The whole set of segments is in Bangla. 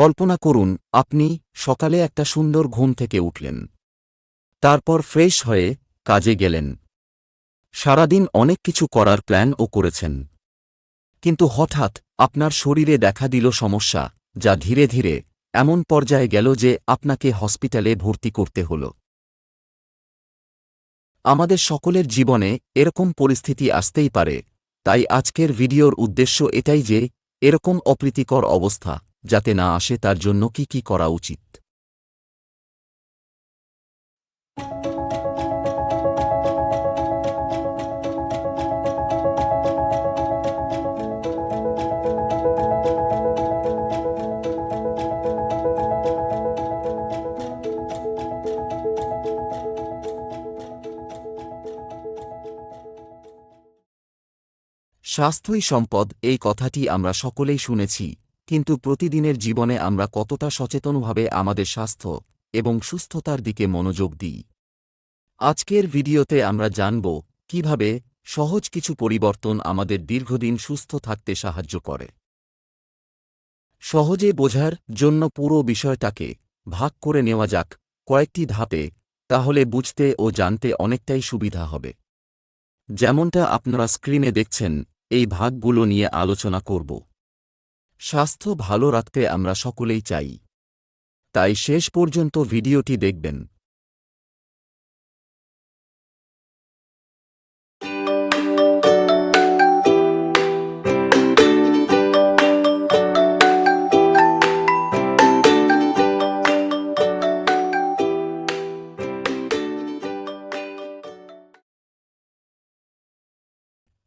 কল্পনা করুন, আপনি সকালে একটা সুন্দর ঘুম থেকে উঠলেন। তারপর ফ্রেশ হয়ে কাজে গেলেন। সারাদিন অনেক কিছু করার প্ল্যানও করেছেন। কিন্তু হঠাৎ আপনার শরীরে দেখা দিল সমস্যা, যা ধীরে ধীরে এমন পর্যায়ে গেল যে আপনাকে হসপিটালে ভর্তি করতে হল। আমাদের সকলের জীবনে এরকম পরিস্থিতি আসতেই পারে, তাই আজকের ভিডিওর উদ্দেশ্য এটাই যে, এরকম অপ্রীতিকর অবস্থা। যাতে না আসে তার জন্য কি কি করা উচিত। স্বাস্থ্যই সম্পদ, এই কথাটি আমরা সকলেই শুনেছি। কিন্তু প্রতিদিনের জীবনে আমরা কতটা সচেতনভাবে আমাদের স্বাস্থ্য এবং সুস্থতার দিকে মনোযোগ দিই। আজকের ভিডিওতে আমরা জানব কীভাবে সহজ কিছু পরিবর্তন আমাদের দীর্ঘদিন সুস্থ থাকতে সাহায্য করে। সহজে বোঝার জন্য পুরো বিষয়টাকে ভাগ করে নেওয়া যাক কয়েকটি ধাপে, তাহলে বুঝতে ও জানতে অনেকটাই সুবিধা হবে। যেমনটা আপনারা স্ক্রিনে দেখছেন, এই ভাগগুলো নিয়ে আলোচনা করব। স্বাস্থ্য ভালো রাখতে আমরা সকলেই চাই। তাই শেষ পর্যন্ত ভিডিওটি দেখবেন।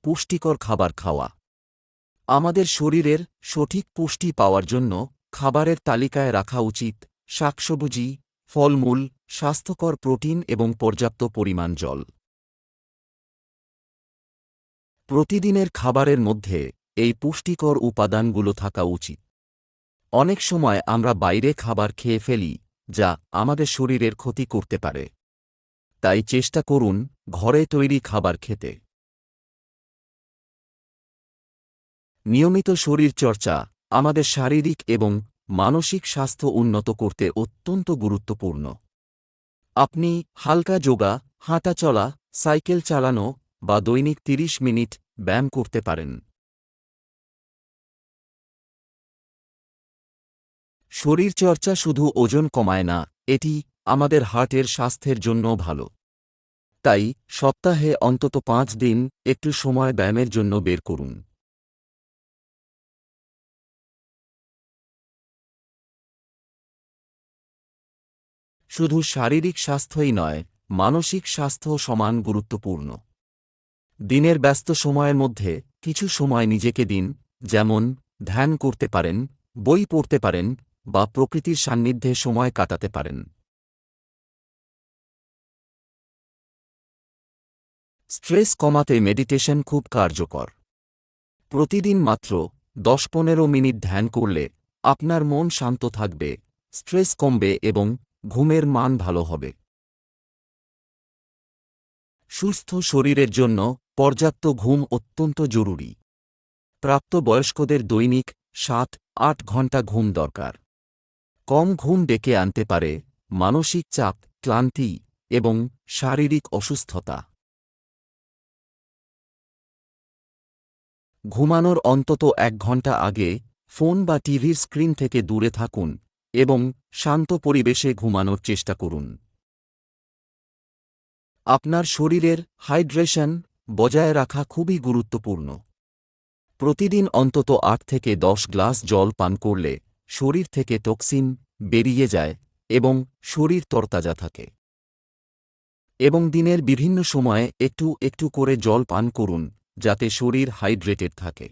পুষ্টিকর খাবার খাওয়া। আমাদের শরীরের সঠিক পুষ্টি পাওয়ার জন্য খাবারের তালিকায় রাখা উচিত শাকসবজি, ফলমূল, স্বাস্থ্যকর প্রোটিন এবং পর্যাপ্ত পরিমাণ জল। প্রতিদিনের খাবারের মধ্যে এই পুষ্টিকর উপাদানগুলো থাকা উচিত। অনেক সময় আমরা বাইরে খাবার খেয়ে ফেলি যা আমাদের শরীরের ক্ষতি করতে পারে। তাই চেষ্টা করুন ঘরে তৈরি খাবার খেতে। নিয়মিত শরীরচর্চা আমাদের শারীরিক এবং মানসিক স্বাস্থ্য উন্নত করতে অত্যন্ত গুরুত্বপূর্ণ। আপনি হালকা যোগা, হাঁটা চলা, সাইকেল চালানো বা দৈনিক ৩০ মিনিট ব্যায়াম করতে পারেন। শরীরচর্চা শুধু ওজন কমায় না, এটি আমাদের হার্টের স্বাস্থ্যের জন্য ভালো। তাই সপ্তাহে অন্তত পাঁচ দিন একটু সময় ব্যায়ামের জন্য বের করুন। শুধু শারীরিক স্বাস্থ্যই নয়, মানসিক স্বাস্থ্য সমান গুরুত্বপূর্ণ। দিনের ব্যস্ত সময়ের মধ্যে কিছু সময় নিজেকে দিন, যেমন ধ্যান করতে পারেন, বই পড়তে পারেন বা প্রকৃতির সান্নিধ্যে সময় কাটাতে পারেন। স্ট্রেস কমাতে মেডিটেশন খুব কার্যকর। প্রতিদিন মাত্র দশ পনেরো মিনিট ধ্যান করলে আপনার মন শান্ত থাকবে, স্ট্রেস কমবে এবং ঘুমের মান ভালো হবে। সুস্থ শরীরের জন্য পর্যাপ্ত ঘুম অত্যন্ত জরুরি। প্রাপ্তবয়স্কদের দৈনিক সাত, আট ঘণ্টা ঘুম দরকার। কম ঘুম ডেকে আনতে পারে মানসিক চাপ, ক্লান্তি এবং শারীরিক অসুস্থতা। ঘুমানোর অন্তত এক ঘণ্টা আগে ফোন বা টিভির স্ক্রিন থেকে দূরে থাকুন। এবং শান্ত পরিবেশে ঘুমানোর চেষ্টা করুন। আপনার শরীরের হাইড্রেশন বজায় রাখা খুবই গুরুত্বপূর্ণ। প্রতিদিন অন্তত আট থেকে দশ গ্লাস জল পান করলে শরীর থেকে টক্সিন বেরিয়ে যায় এবং শরীর তরতাজা থাকে। এবং দিনের বিভিন্ন সময়ে একটু একটু করে জল পান করুন যাতে শরীর হাইড্রেটেড থাকে।